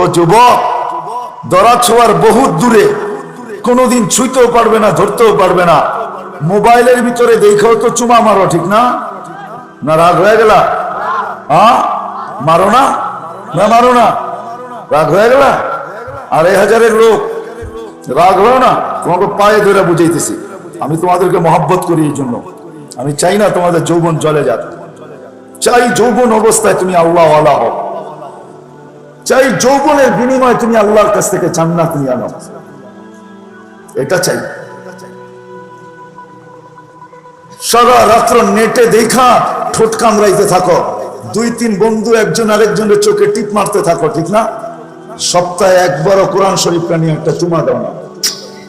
ও যুবক, দরা ছোঁয়ার বহুত দূরে। কোনোদিন ছুঁইতেও পারবে না, ধরতেও পারবে না। মোবাইলের ভিতরে দেখেও তো চুমা মারো, ঠিক না? না রাগ হয়ে গেলা? মারো না? না মারো না? রাগ হয়ে গেলা? আড়াই হাজারের লোক, রাগ হলো না? তোমাকে পায়ে ধরে বুঝাইতেছি। আমি তোমাদেরকে মহাব্বত করি এই জন্য। আমি চাই না তোমাদের যৌবন চলে যাক। চাই যৌবন অবস্থায় তুমি আল্লাহ আল্লাহ হও। চাই যৌবনের বিনিময়ে তুমি আল্লাহর কাছ থেকে জান্নাত নিয়ে আনো এটা চাই। সারা রাত্র নেটে দেখা, ঠোঁট কামড়াইতে থাকো। দুই, তিন বন্ধু, একজন আরেকজনের চোখে টিপ মারতে থাকো, ঠিক না? সপ্তাহে একবারও কোরআন শরীফটা নিয়ে একটা চুমা দাও না।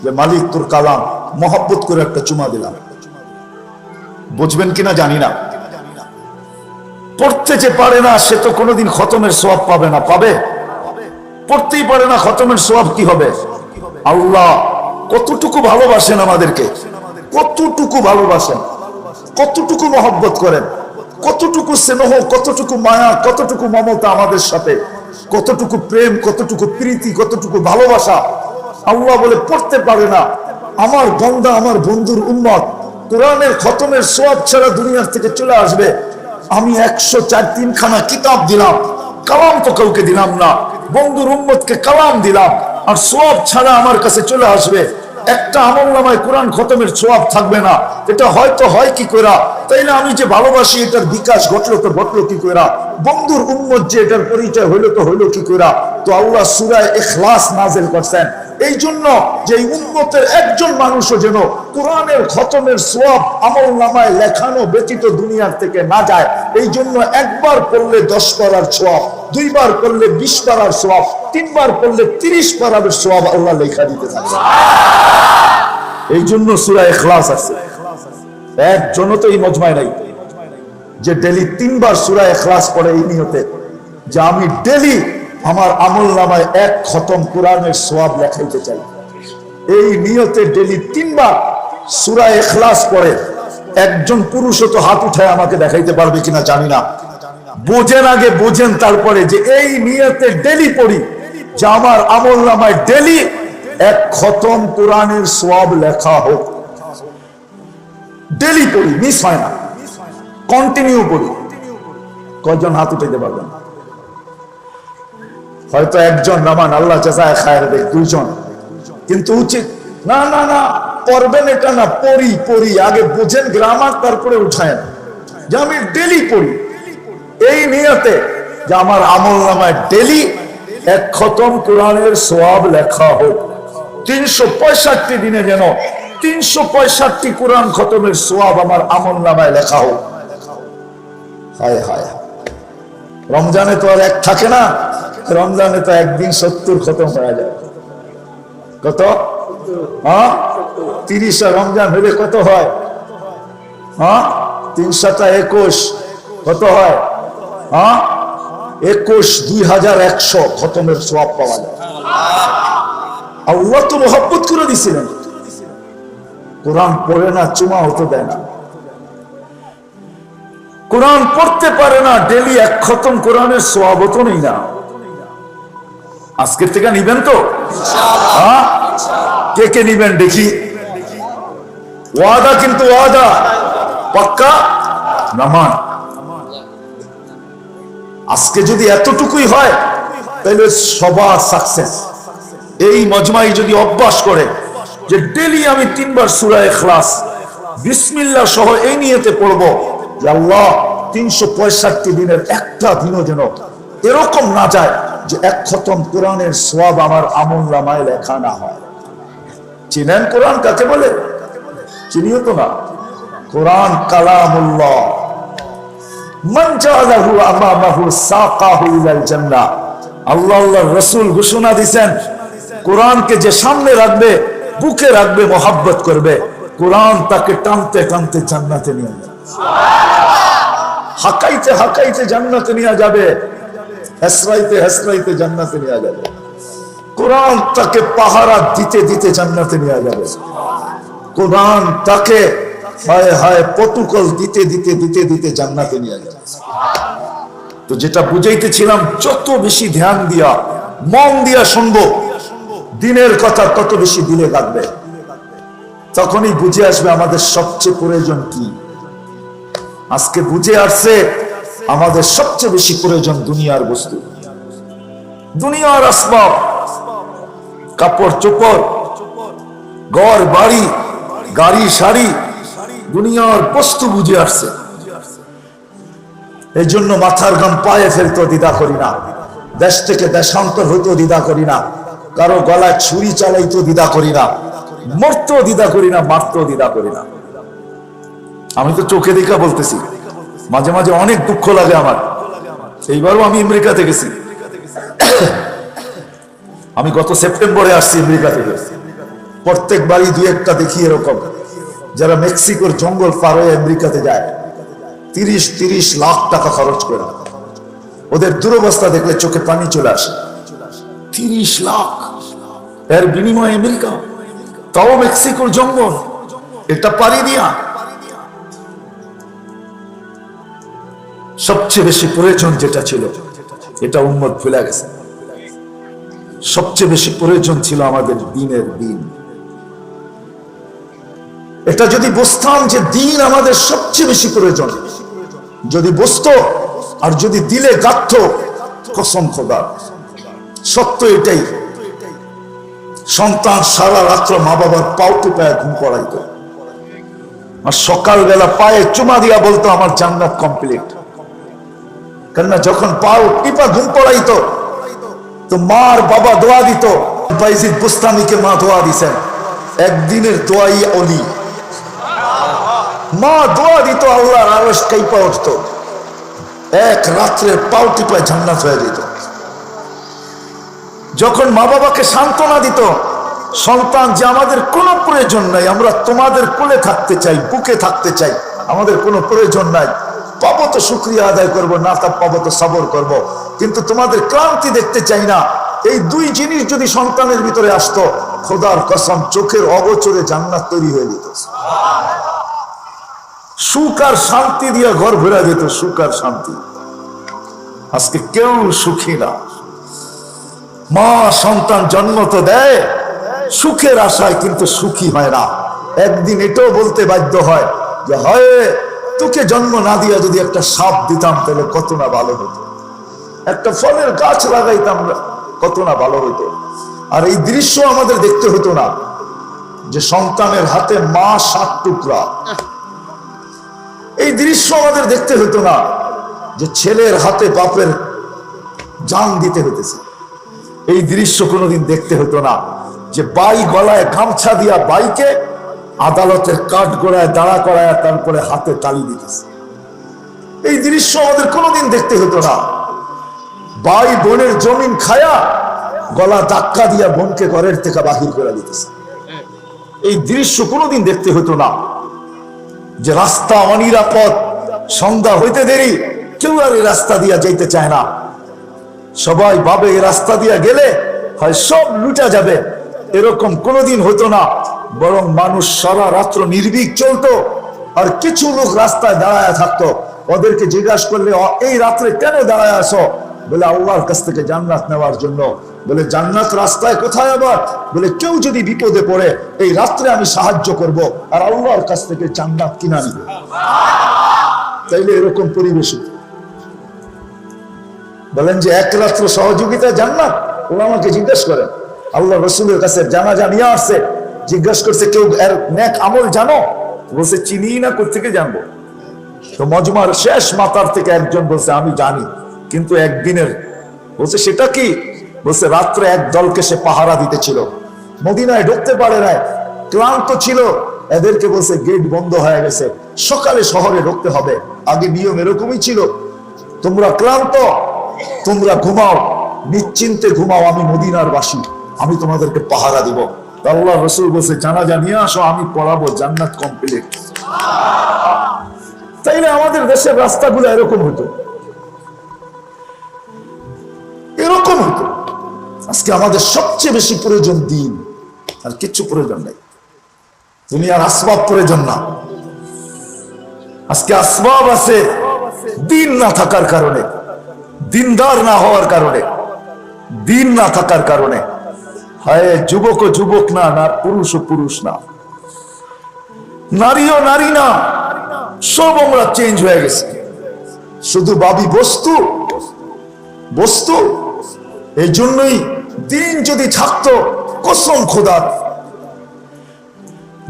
যে মালিক তোর কালাম, মহব্বত করে একটা চুমা দিলাম। বুঝবেন কিনা জানি না। পড়তে যে পারে না, সে তো কোনোদিন খতমের সোয়াব পাবে না। পাবে? পড়তেই পারে না, খতমের সোয়াব কি হবে? আল্লাহ কতটুকু ভালোবাসেন আমাদেরকে? কতটুকু ভালোবাসেন? কতটুকু মহব্বত করেন? কতটুকু স্নেহ, কতটুকু মায়া, কতটুকু মমতা আমাদের সাথে? কতটুকু প্রেম, কতটুকু প্রীতি, কতটুকু ভালোবাসা? আল্লাহ বলে, পড়তে পারে না। আমার গঙ্গা আমার বন্ধুর উন্মত কোরআনের খতমের সোয়াব ছাড়া দুনিয়ার থেকে চলে আসবে। আমি একশো চার তিনখানা কিতাব দিলাম, কালাম তো কাউকে দিলাম না। বন্ধুর উম্মতকে কালাম দিলাম, আর সব ছাড়া আমার কাছে চলে আসবে। একটা আমল নামায় কোরআন খতমের সোয়াব থাকবে না। এটা হয়তো হয় কি করা তাইলে আমি যে ভালোবাসি, এটার বিকাশ ঘটলো তো ঘটলো কি করা বন্ধুর উম্মত যে এটার পরিচয় হইল তো হইল কি করা তো আল্লাহ সুরায় এখলাস নাজেল করছেন। এই জন্য যে উন্মতের একজন মানুষও যেন কোরআনের খতমের সোয়াব আমল নামায় লেখানো ব্যতীত দুনিয়ার থেকে না যায় এই জন্য একবার পড়লে দশ পারার সোয়াব দুইবার পড়লে বিশ পারার সব তিনবার পড়লে তিরিশ পারার সব আল্লাহ লেখা দিতে থাকে। এই জন্য সুরা এখলাস আছে। একজনও তো এই মজমায় নাই। যে ডেলি তিনবার সুরা এখলাস পড়ে এই নিয়তে, যে আমি ডেলি আমার আমল নামায় এক খতম কোরআনের সোয়াব লেখাইতে চাই। এই নিয়তে ডেলি তিনবার সুরা এখলাস পড়ে, একজন পুরুষও তো হাত উঠায় আমাকে দেখাইতে পারবে কিনা জানি না। বোঝেন আগে, বোঝেন তারপরে যে এই নিয়তে ডেলি পড়ি, যে আমার আমল নামায় ডেলি এক খতম কোরআনের সোয়াব লেখা হোক। ডেলি পড়ি মিস হয় না। কন্টিনিউ পড়ি। কয়জন হাত উঠাইতে পারবেন? হয়তো একজন নামান আল্লাহ চাষায় খায় দেখ দুইজন। কিন্তু উচিত, না না না, পড়বেন এটা না, পড়ি পড়ি, আগে বুঝেন গ্রামার তারপরে উঠায় যে আমি ডেলি পড়ি। এই নিয়তে যে আমার আমল নামায় ডেলি এক খতম কোরআনের সোয়াব লেখা হোক। তিনশো পঁয়ষট্টি দিনে যেন তিনশো পঁয়ষট্টি কোরআন খতমের সোয়াব আমার আমল নামায় লেখা হোক। হায় হায়। রমজানে তো আর এক থাকে না, রমজানে তো একদিন সত্তর খতম হয়ে যায়। কত? হ্যাঁ? তিরিশে রমজান হলে কত হয়? হ্যাঁ? তিনশোটা একুশ কত হয়? হ্যাঁ? একুশ দুই হাজার একশো খতমের সব পাওয়া যায়। আল্লাহ তো মহব্বত করে দিছিলেন। কোরআন পড়ে না, চুমা হতে দেয় না। কোরআন পড়তে পারে না, ডেলি এক খতম কোরআনের সোয়াবত নেই না। আজকের থেকে নিবেন তো? হ্যাঁ? কে কে নিবেন দেখি? ওয়াদা কিন্তু ওয়াদা। পাক্কা? নামান। আজকে যদি এতটুকুই হয়, তাহলে সবার সাকসেস এই মজমাই যদি অভ্যাস করে যে ডেলি আমি তিনবার সুরায় ক্লাস বিসমিল্লা সহ এই নিয়েতে পড়ব যে আল্লাহ তিনশো পঁয়ষট্টি দিনের একটা দিনও যেন এরকম না যায় যে এক খতম কোরআনের সব আমার আমল নামায় লেখা না হয়। চিনেন কোরআন কাকে বলে? চিনিও তো না। কোরআন কালামুল্লাহ। আল্লাহ রাসূল ঘোষণা দিবেন কোরআনকে যে সামনে রাখবে বুকে রাখবে, মোহাব্বত করবে। কোরআন তাকে টানতে টানতে জান্নাতে নিয়ে যাবে। হাকাইতে হাকাইতে জান্নাতে নিয়ে যাবে। হেসরাইতে হেসরাইতে জান্নাতে নিয়ে যাবে। কোরআন তাকে পাহারা দিতে দিতে জান্নাতে নিয়ে যাবে। কোরআন তাকে হায় হায় পতুকল দিতে দিতে দিতে দিতে জান্নাতে নিয়ে যাবে। তো যেটা বুঝাইতেছিলাম, যত বেশি ধ্যান দিয়া, মন দিয়া শুনব দিনের কথা তত বেশি দিলে লাগবে। তখনই বুঝে আসবে আমাদের সবচেয়ে প্রয়োজন কি। আজকে বুঝে আসছে আমাদের সবচেয়ে বেশি প্রয়োজন দুনিয়ার বস্তু। দুনিয়ার আসবাব, কাপড় চোপড়, ঘর, বাড়ি, গাড়ি শাড়ি দুনিয়ার বস্তু বুঝে আসছে। এই জন্য মাথার গাম পায়ে ফেলতে দ্বিধা করি না। দেশ থেকে দেশান্তর হইতেও দ্বিধা করি না। কারও গলায় ছুরি চালাইতেও দ্বিধা করি না, মরতেও দ্বিধা করি না, মারতেও দ্বিধা করি না। আমি তো চোখে দেখা বলতেছি, মাঝে মাঝে অনেক দুঃখ লাগে আমার। এইবারও আমি আমেরিকাতে গেছি। আমি গত সেপ্টেম্বরে আসছি আমেরিকা থেকে। প্রত্যেক বাড়ি দুই একটা দেখি এরকম, যারা মেক্সিকোর জঙ্গল পার হয়ে আমেরিকাতে যায়, তিরিশ তিরিশ লাখ টাকা খরচ করে। ওদের দুরবস্থা দেখলে চোখে পানি চলে আসে। তিরিশ লাখ। এর বিনিময়ে আমেরিকা, তাও মেক্সিকোর জঙ্গল। এটা পারি দিয়া। সবচেয়ে বেশি প্রয়োজন যেটা ছিল, এটা উন্মত ভুলে গেছে। সবচেয়ে বেশি প্রয়োজন ছিল আমাদের দিনের দিন। এটা যদি বুঝতাম যে দিন আমাদের সবচেয়ে বেশি প্রয়োজন, যদি বুঝতো আর যদি দিলে গাথত কসম খোদা। সত্য এটাই। সন্তান সারা রাত্র মা বাবার পাও টিপায় ঘুম পড়াইত। আর সকালবেলা পায়ে চুমা দিয়া বলতো, আমার জান্নাত কমপ্লিট কেননা যখন পাও টিপা ঘুম পড়াইতো, তো মার বাবা দোয়া দিত বাইজিদ বুস্তানিকে মা দোয়া দিছেন। একদিনের দোয়াই অলি। মা দোয়া দিত, আল্লাহর আরস কাইপা উঠতো। এক রাত্রে পাও টিপায় জান্নাত হয়ে যেত। যখন মা বাবাকে সান্ত্বনা দিত, সন্তান যে আমাদের কোনো প্রয়োজন নাই, আমরা তোমাদের কোলে থাকতে চাই, বুকে থাকতে চাই, আমাদের কোনো প্রয়োজন নাই। পাবো তো শুক্রিয়া আদায় করব, না তা পাবো তো সবর করব। কিন্তু তোমাদের ক্লান্তি দেখতে চাই না। এই দুই জিনিস যদি সন্তানের ভিতরে আসতো, খোদার কসম, চোখের অগোচরে জান্নাত তৈরি হয়ে যেত। সুখ আর শান্তি দিয়ে ঘর ভরা যেত, সুখ আর শান্তি। আজকে কেউ সুখী না। মা সন্তান জন্ম তো দেয়, সুখের আশায় কিন্তু সুখী হয় না। একদিন এটাও বলতে বাধ্য হয় যে, হয়, তোকে জন্ম না দিয়ে যদি একটা সাপ দিতাম, তাহলে কত না ভালো হতো। একটা ফলের গাছ লাগাইতাম, কত না ভালো হতো আর এই দৃশ্য আমাদের দেখতে হতো না, যে সন্তানের হাতে মা সাত টুকরা। এই দৃশ্য আমাদের দেখতে হতো না, যে ছেলের হাতে বাপের জান দিতে হতেছে এই দৃশ্য কোনোদিন দেখতে হতো না যে বাই গলায় গামছা দিয়া বাইকে আদালতের কাঠ গোড়ায়, দাঁড়া করায়, তারপরে হাতে তালি দিতেছে। এই দৃশ্য আমাদের কোনোদিন দেখতে হতো না। বাই বোনের জমিন খায়া গলা ধাক্কা দিয়া বোনকে ঘরের থেকে বাহির করে দিতেছে। এই দৃশ্য কোনোদিন দেখতে হতো না যে রাস্তা অনিরাপদ, সন্ধ্যা হইতে দেরি, কেউ আর এই রাস্তা দিয়া যাইতে চায় না। সবাই ভাবে এই রাস্তা দিয়ে গেলে হয় সব লুটা যাবে। এরকম কোনোদিন হতো না, বরং মানুষ সারা রাত্র নির্ভীক চলতো আর কিছু লোক রাস্তায় দাঁড়ায় থাকতো। ওদেরকে জিজ্ঞাসা করলে এই রাত্রে কেন দাঁড়ায় আসো বলে, আল্লাহর কাছ থেকে জান্নাত নেওয়ার জন্য। বলে, জান্নাত রাস্তায় কোথায় আবার? বলে, কেউ যদি বিপদে পড়ে, এই রাত্রে আমি সাহায্য করব আর আল্লাহর কাছ থেকে জান্নাত কিনা নিব। তাইলে এরকম পরিবেশ। বলেন যে এক রাত্র সহযোগিতা জান্নাত? ওরা আমাকে জিজ্ঞেস করেন। আল্লাহ রসুলের কাছে জানা জানিয়ে আসছে। জিজ্ঞেস করছে, কেউ এর নেক আমল জানো? বলছে, চিনি না থেকে জানব? তো মজমার শেষ মাতার থেকে একজন বলছে, আমি জানি, কিন্তু একদিনের। বলছে, সেটা কি? বলছে, রাত্রে এক দলকে সে পাহারা দিতেছিল। মদিনায় ঢুকতে পারে নাই, ক্লান্ত ছিল। এদেরকে বলছে, গেট বন্ধ হয়ে গেছে, সকালে শহরে ঢুকতে হবে। আগে নিয়ম এরকমই ছিল। তোমরা ক্লান্ত তোমরা ঘুমাও, নিশ্চিন্তে ঘুমাও, আমি মদিনার বাসী, আমি তোমাদেরকে পাহারা দিব। আল্লাহ রসুল বলছে, জানাজা নিয়ে আসো, আমি পড়াবো জান্নাত কমপ্লিট তাইলে আমাদের দেশের রাস্তাগুলো এরকম হতো। এরকম হতো। আজকে আমাদের সবচেয়ে বেশি প্রয়োজন দিন, আর কিচ্ছু প্রয়োজন নাই। দুনিয়ার আসবাব প্রয়োজন না। আজকে আসবাব আছে দিন না থাকার কারণে। দিনদার না হওয়ার কারণে, দিন না থাকার কারণে, হায়, যুবক ও যুবক না না, পুরুষ ও পুরুষ না। নারীও নারী না, সব আমরা চেঞ্জ হয়ে গেছে। শুধু বাবি বস্তু বস্তু, এই জন্যই দিন যদি থাকতো, কসম খোদার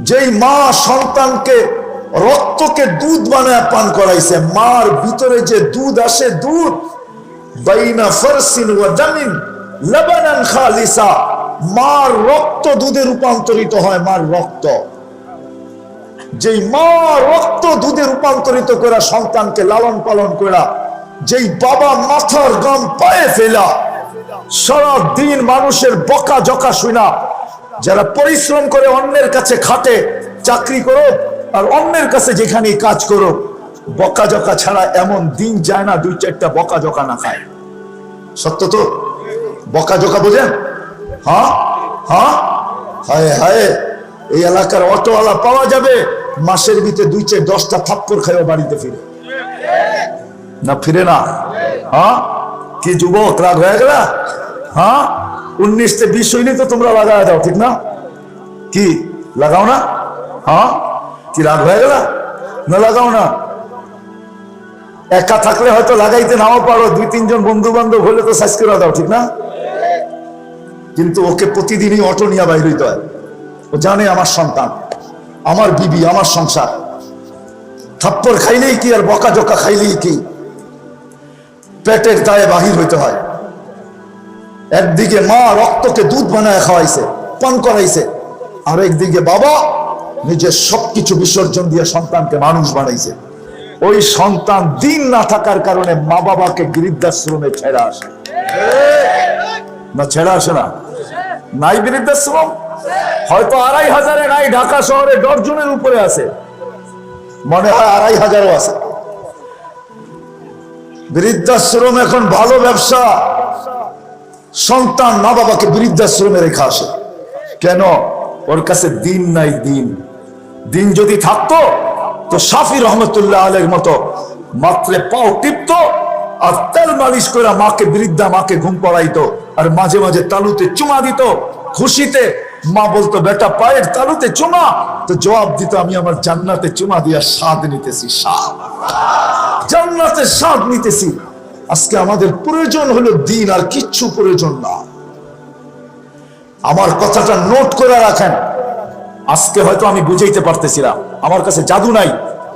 যেই মা সন্তানকে রক্তকে দুধ বানায় পান করাইছে, মার ভিতরে যে দুধ আসে, দুধ বাইনা ফারসিন ওয়া দামিন লবনান খালিসা। মার রক্ত দুধে রূপান্তরিত হয়, মার রক্ত। যেই মা রক্ত দুধে রূপান্তরিত করে সন্তানকে লালন পালন করা, যেই বাবা মাথার গাম পায়ে ফেলা, সারা দিন মানুষের বকা জকা শুনা। যারা পরিশ্রম করে অন্যের কাছে খাটে, চাকরি করো আর অন্যের কাছে যেখানে কাজ করো বকা জকা ছাড়া এমন দিন যায় না, দুই চারটা বকা জকা না খায়। সত্য তো? বকা জকা বোঝেন? হ্যাঁ? হ্যাঁ? হায় হায়, এই এলাকার অটোওয়ালা পাওয়া যাবে, মাসের ভিতরে দুই চার দশটা থাপ্পর খাইও বাড়িতে ফিরে। না ফিরে না? হ্যাঁ? কি যুবক, রাগ হয়ে গেল? হ্যাঁ? উনিশ থেকে বিশ হইলে তো তোমরা লাগায় দাও, ঠিক না? কি, লাগাও না? হ্যাঁ? কি, রাগ হয়ে গেল? না, লাগাও না। একা থাকলে হয়তো লাগাইতে নাও পারো, দুই, তিনজন বন্ধু বান্ধব হলে তো সাইজ করে দাও, ঠিক না? কিন্তু ওকে প্রতিদিনই অটো নিয়ে বাইর হইতে হয়। ও জানে আমার সন্তান, আমার বিবি, আমার সংসার। থাপ্পড় খাইলেই কি আর বকা জকা খাইলেই কি? পেটের দায়ে বাহির হইতে হয়। একদিকে মা রক্তকে দুধ বানায় খাওয়াইছে, পান করাইছে আর একদিকে বাবা নিজের সবকিছু বিসর্জন দিয়ে সন্তানকে মানুষ বানাইছে। ওই সন্তান দিন না থাকার কারণে মা বাবাকে বৃদ্ধাশ্রমে ছেড়ে আসে। না, ছেড়ে আসে না। নাই বৃদ্ধাশ্রম? হয়তো আড়াই হাজারে নাই ঢাকা শহরে ডর্জনের উপরে আছে। মনে হয় আড়াই হাজারও আছে। বৃদ্ধাশ্রম এখন ভালো ব্যবসা। সন্তান মা বাবাকে বৃদ্ধাশ্রমে রেখে আসে। কেন? ওর কাছে দিন নাই দিন। দিন যদি থাকতো তো সাফি রহমতুল্লাহ আলের মতো মাত্রে পাও টিপত আর তেল মালিশ করে মাকে বৃদ্ধা মাকে ঘুম পড়াইতো আর মাঝে মাঝে তালুতে চুমা দিত। খুশিতে মা বলতো, বেটা, পায়ের তালুতে চুমা। তো জবাব দিত, আমি আমার জান্নাতে চুমা দিয়া স্বাদ নিতেছি, স্বাদ। জান্নাতের স্বাদ নিতেছি। আজকে আমাদের প্রয়োজন হলো দিন আর কিচ্ছু প্রয়োজন না। আমার কথাটা নোট করে রাখেন। আজকে হয়তো আমি বুঝাইতে পারতেছিলাম আমার কাছে জাদু নাই।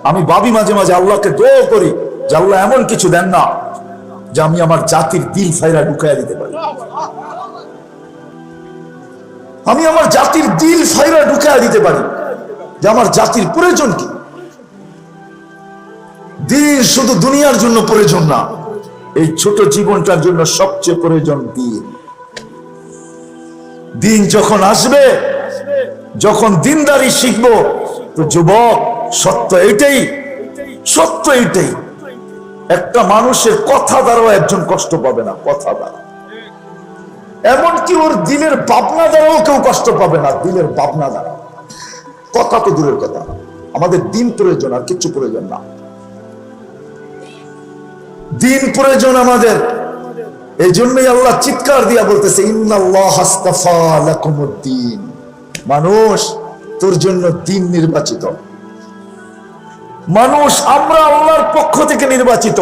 আমি ভাবি মাঝে মাঝে আল্লাহকে দোয়া করি যে আল্লাহ এমন কিছু দেন না যে আমি আমার জাতির দিল ফাইরা ঢুকাইয়া দিতে পারি। আমি আমার জাতির দিল ফাইরা ঢুকাইয়া দিতে পারি। যে আমার জাতির প্রয়োজন কি? দিন শুধু দুনিয়ার জন্য প্রয়োজন না, এই ছোট জীবনটার জন্য সবচেয়ে প্রয়োজন দিন দিন যখন আসবে যখন দিনদারি শিখব, তো যুবক, সত্য এইটাই সত্য এইটাই। একটা মানুষের কথা দ্বারাও একজন কষ্ট পাবে না, কথা দ্বারা। এমনকি ওর দিলের ভাবনা দ্বারাও কেউ কষ্ট পাবে না, দিলের ভাবনা দ্বারা। কথা তো দূরের কথা। আমাদের দিন প্রয়োজন, আর কিচ্ছু প্রয়োজন না। দিন প্রয়োজন আমাদের। এই জন্যই আল্লাহ চিৎকার দিয়া বলতেছে, ইন্নাল্লাহ আস্তাফা লাকুমুদ্দিন মানুষ তোর জন্য দিন নির্বাচিত। মানুষ আমরা আল্লাহর পক্ষ থেকে নির্বাচিত।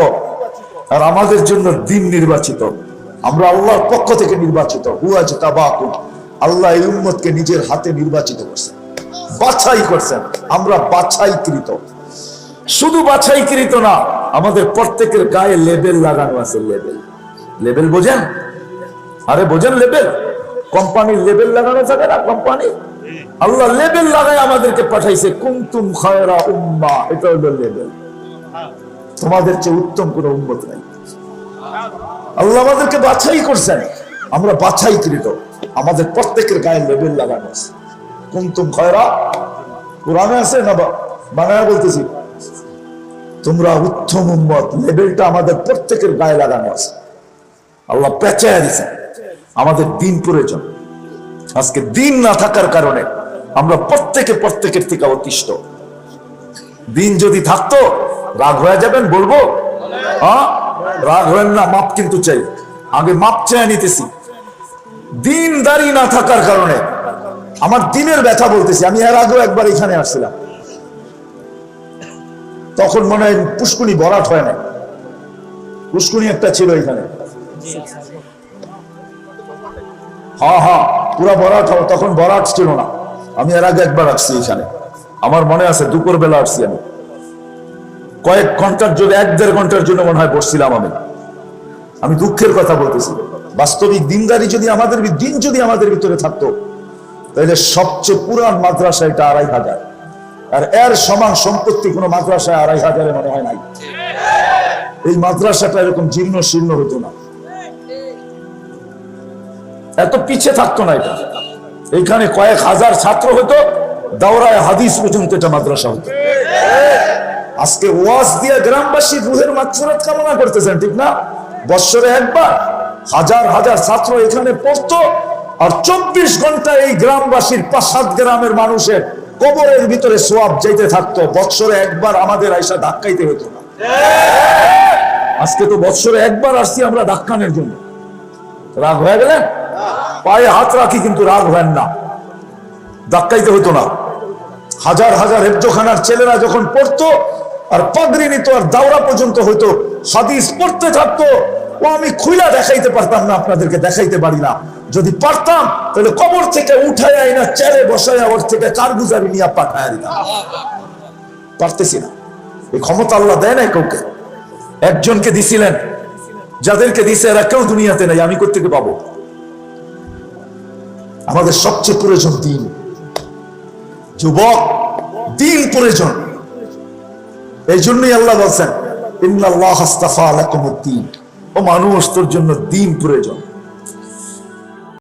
আর আমাদের জন্য দিন নির্বাচিত। আমরা আল্লাহর পক্ষ থেকে নির্বাচিত। হুয়াজ তাবাকু আল্লাহ এই উম্মতকে নিজের হাতে নির্বাচিত করছেন। বাছাই করছেন। আমরা বাছাইকৃত। শুধু বাছাইকৃত না, আমাদের প্রত্যেকের গায়ে লেবেল লাগানো আছে, লেবেল। লেবেল বোঝেন? আরে বোঝেন লেবেল? কোম্পানির লেবেল লাগানো থাকে না কোম্পানি আল্লাহ লেবেল লাগায় আমাদেরকে পাঠাইছে কুমতুম খায়রা উম্মা। এটা হলো লেবেল তোমাদের চেয়ে উত্তম কোন উন্মত নাই। আল্লাহ আমাদেরকে বাছাই করছেন। আমরা বাছাইকৃত। আমাদের প্রত্যেকের গায়ে লেবেল লাগানো আছে। কুমতুম খয়রা? কোরআনে আছে না বা- বানায় বলতেছি। তোমরা উত্তম উম্মত। লেবেলটা আমাদের প্রত্যেকের গায়ে লাগানো আছে। আল্লাহ পেঁচায় দিছে আমাদের দিন প্রয়োজন। আজকে দিন না থাকার কারণে আমরা প্রত্যেকে প্রত্যেকের থেকে অতিষ্ঠ। দিন যদি থাকতো, রাগ হয়ে যাবেন বলব? হ্যাঁ? রাগ হবেন না, মাপ কিন্তু চাই। আগে মাপ চেয়ে নিতেছি। দিন দিনদারি না থাকার কারণে আমার দিনের ব্যথা বলতেছি, আমি এর আগেও একবার এখানে আসছিলাম। তখন মনে হয় পুষ্কুনি বরাট হয় না পুষ্কুনি একটা ছিল এখানে। হ্যাঁ হা, পুরা বরাট হবে তখন বরাট ছিল না। আমি এর আগে একবার আসছি এখানে। আমার মনে আছে, দুপুর বেলা আসছি আমি। কয়েক ঘণ্টার জন্য, এক দেড় ঘণ্টার জন্য মনে হয় বসছিলাম আমি। আমি দুঃখের কথা বলতেছি। বাস্তবিক দিনদারি যদি আমাদের দিন যদি আমাদের ভিতরে থাকতো তাহলে সবচেয়ে পুরান মাদ্রাসা এটা আড়াই হাজার। আর এর সমান সম্পত্তি কোনো মাদ্রাসায় আড়াই হাজারে মনে হয় নাই। এই মাদ্রাসাটা এরকম জীর্ণ শীর্ণ হতো না। এত পিছে থাকতো না এটা। এখানে কয়েক হাজার ছাত্র হতো, দাওরায় হাদিস পর্যন্ত এটা মাদ্রাসা হতো। আজকে ওয়াজ দিয়ে গ্রামবাসী রুহের মাগফিরাত কামনা করতেছেন, ঠিক না? বৎসরে একবার হাজার হাজার ছাত্র এখানে পড়তো আর চব্বিশ ঘণ্টা এই গ্রামবাসীর পাঁচ সাত গ্রামের মানুষের কবরের ভিতরে সোয়াব যাইতে থাকতো। বৎসরে একবার আমাদের আইসা ধাক্কাইতে হতো না। আজকে তো বৎসরে একবার আসছি আমরা ধাক্কানের জন্য। রাগ হয়ে গেলেন? পায়ে হাত রাখি কিন্তু রাগ হয় না। ধাক্কাইতে হতো না। হাজার হাজার হেফজোখানার ছেলেরা যখন পড়তো, আর পাগড়ি নিত, আর দাওরা পর্যন্ত হইতো, হাদিস পড়তে থাকতো, ও আমি খুইলা দেখাইতে পারতাম না, আপনাদেরকে দেখাইতে পারি না। যদি পারতাম, তাহলে কবর থেকে উঠাই আইনা চেয়ারে বসায় ওর থেকে কারগুজারি নিয়ে পাঠায় দিতাম। পারতেছি না। এই ক্ষমতা আল্লাহ দেয় না কাউকে। একজনকে দিছিলেন, যাদেরকে দিছে এরা কেউ দুনিয়াতে নাই, আমি কোথেকে পাবো? আমাদের সবচেয়ে প্রয়োজন দিন। যুবক, দিন প্রয়োজন। এই জন্যই আল্লাহ বলছেন ও মানুষ, তোর জন্য দিন প্রয়োজন।